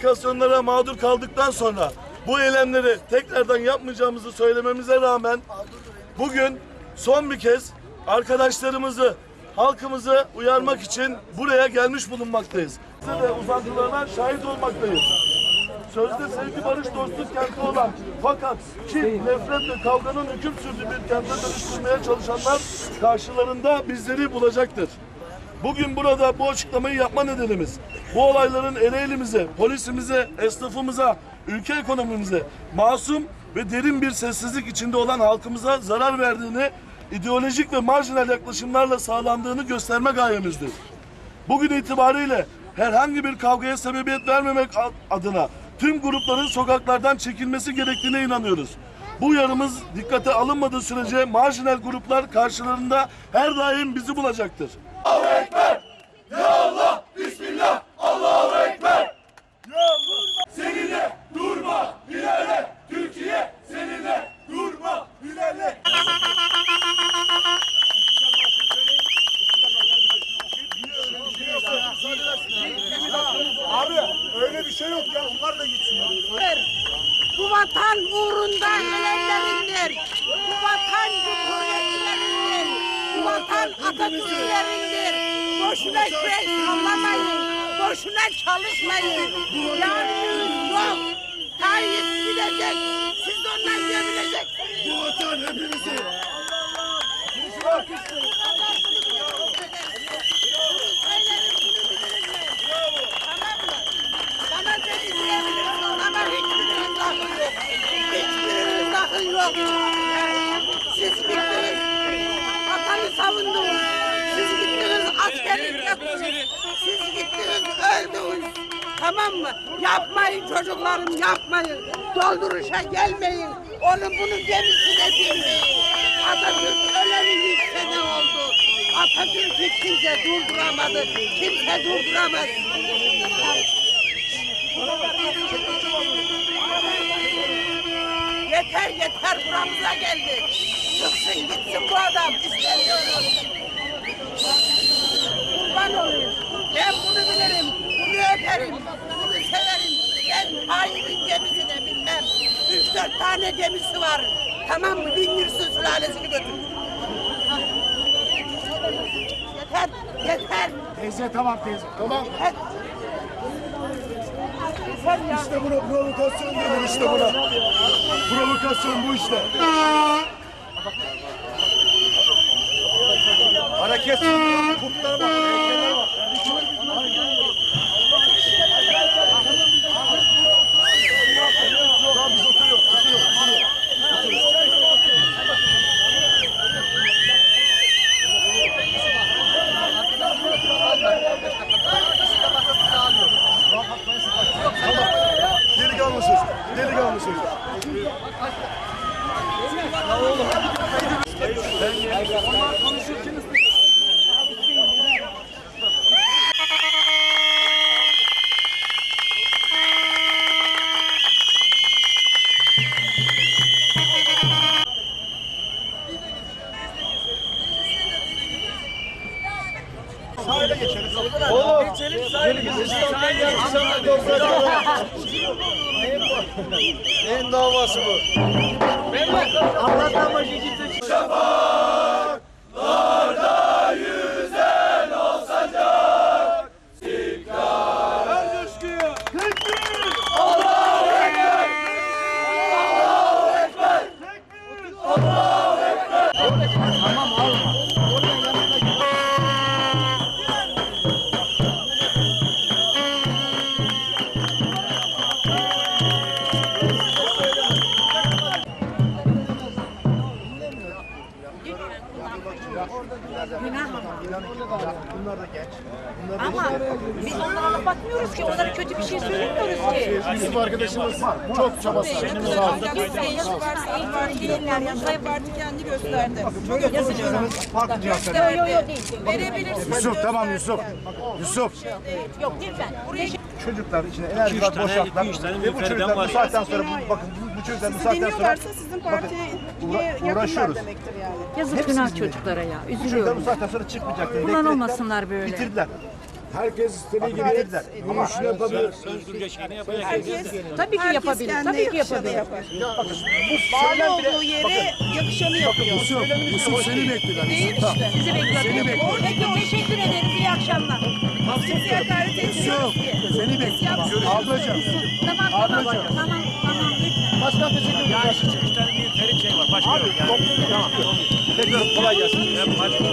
provokasyonlara mağdur kaldıktan sonra bu eylemleri tekrardan yapmayacağımızı söylememize rağmen bugün son bir kez arkadaşlarımızı, halkımızı uyarmak için buraya gelmiş bulunmaktayız. Size de uzantılarına şahit olmaktayız. Sözde sevgi, barış, dostluk kenti olan fakat kin, nefret ve kavganın hüküm sürdüğü bir kente dönüştürmeye çalışanlar karşılarında bizleri bulacaktır. Bugün burada bu açıklamayı yapma nedenimiz bu olayların Ereğli'mize, polisimize, esnafımıza, ülke ekonomimize masum ve derin bir sessizlik içinde olan halkımıza zarar verdiğini, ideolojik ve marjinal yaklaşımlarla sağlandığını gösterme gayemizdir. Bugün itibariyle herhangi bir kavgaya sebebiyet vermemek ad- adına tüm grupların sokaklardan çekilmesi gerektiğine inanıyoruz. Bu uyarımız dikkate alınmadığı sürece marjinal gruplar karşılarında her daim bizi bulacaktır. Abi Tamam mı? Yapmayın çocuklarım yapmayın. Dolduruşa gelmeyin. Onun bunun gemisine binmeyin. Atatürk öleli yüz sene oldu. Atatürk'ü kimse durduramadı. Kimse durduramaz. Yeter yeter buramıza geldi. Çıksın gitsin bu adam. İstemiyoruz. Kurban olayım. Ben bunu bilirim. Bunu öperim. Bunu severim. Ben Tayyip'in gemisine binmem. Üç dört tane gemisi var. Tamam mı? Bindirsin sülalesini götür. Yeter. Yeter. Teyze tamam teyze. Tamam. Yeter. Yeter ya. İşte buna provokasyon denir işte buna. Provokasyon bu işte. Hareket. Kurtlara bak. Onlar konuşurken Sahile geçeriz. Oğlum. Geçelim sahile. Sahile geçelim. Toprağa En davası bu. Beyler. Allah'tan başı gitsin. Şafak. Şey söylemiyoruz ki. Yusuf arkadaşımız çok çabası. Sağ olun. Sayın Parti değiller ya, Sayın Parti kendi gösterdi. Farklı cevap Yok verin. yok yok değil. Verebilirsiniz. Yusuf tamam Yusuf. Yusuf. Yok lütfen. Buraya Çocuklar içine enerji var boşalttılar. Ve bu çocuklar bu saatten sonra bu- bakın bu, bu çocuklar bu saatten sonra sizin bakın uğra- uğraşıyoruz. Yazık günah çocuklara ya. Bu çocuklar bu Üzülüyorum. saatten sonra çıkmayacaklar. Kullan olmasınlar böyle. Bitirdiler. Herkes istediği gibi Bitirdiler. yürüyüşünü yapabilir. Tabii ki yapabilir. Tabii ki yapabilir. Bağlı olduğu yere yakışanı yapıyor. Yusuf, Yusuf seni bekliyorlar. Değil işte. Sizi bekliyorum. Peki teşekkür ederiz. İyi akşamlar. Kimseye hakaret etmiyoruz ki. Seni bekliyorum. Ablacığım. Tamam tamam. Tamam tamam. Başkan teşekkür ederim. Ya iki üç tane bir ferit şey var. Başka yok yani. Tamam. Tekrar kolay gelsin. Hadi.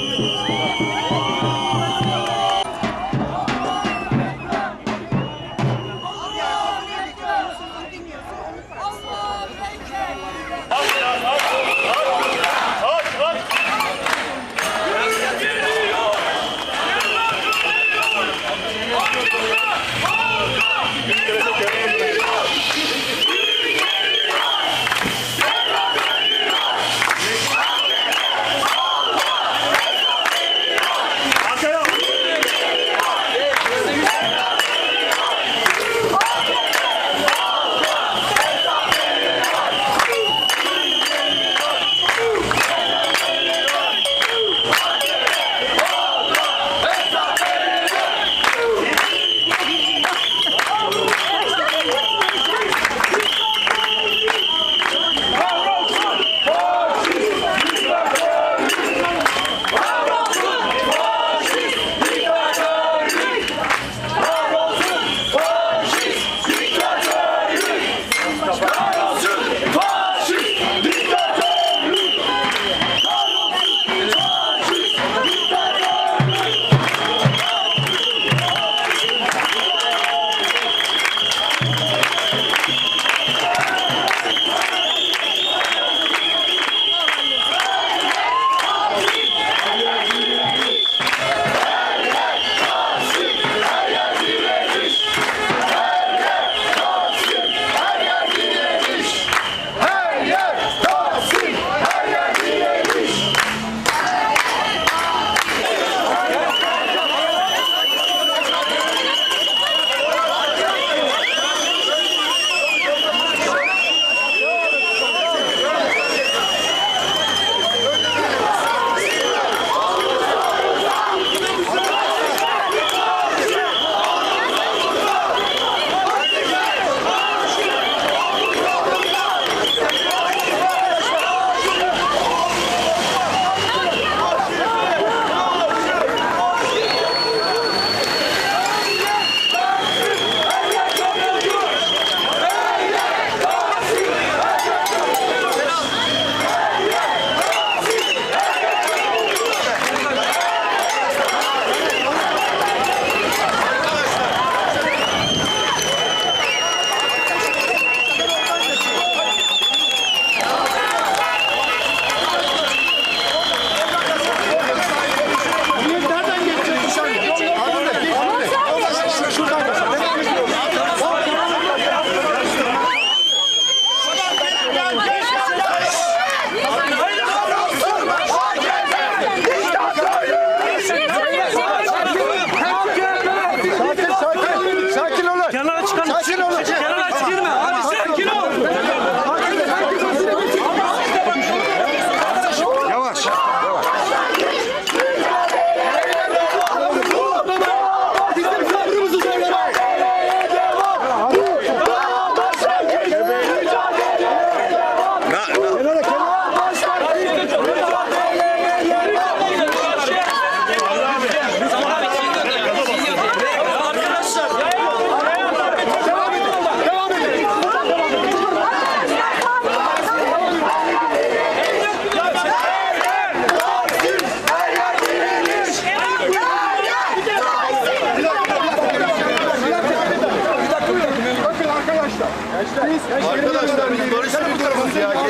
Arkadaşlar biz barışla kurtarırız ya.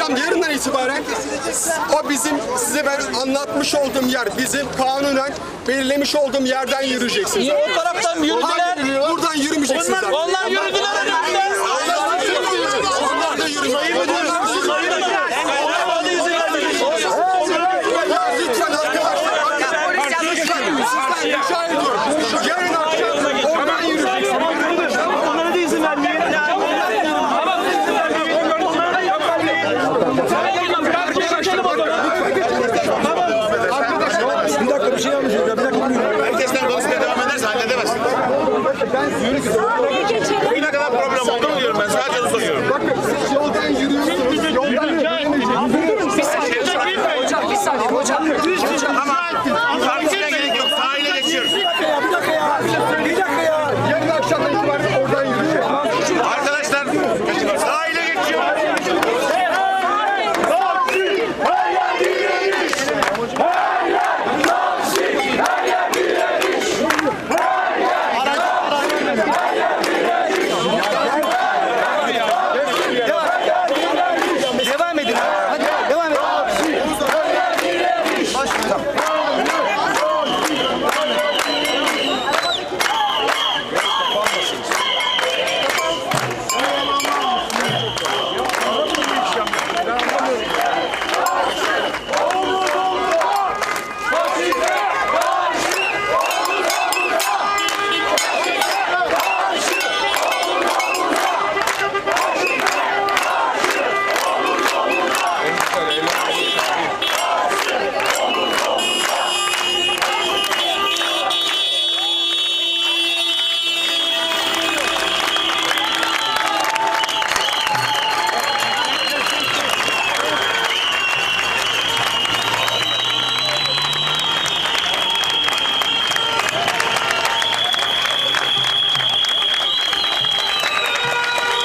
akşam yarından itibaren o bizim size ben anlatmış olduğum yer bizim kanunen belirlemiş olduğum yerden yürüyeceksiniz. Niye o taraftan yürüdüler? Buradan yürümeyeceksiniz. Onlar, onlar yürüdüler. Onlar, onlar, onlar,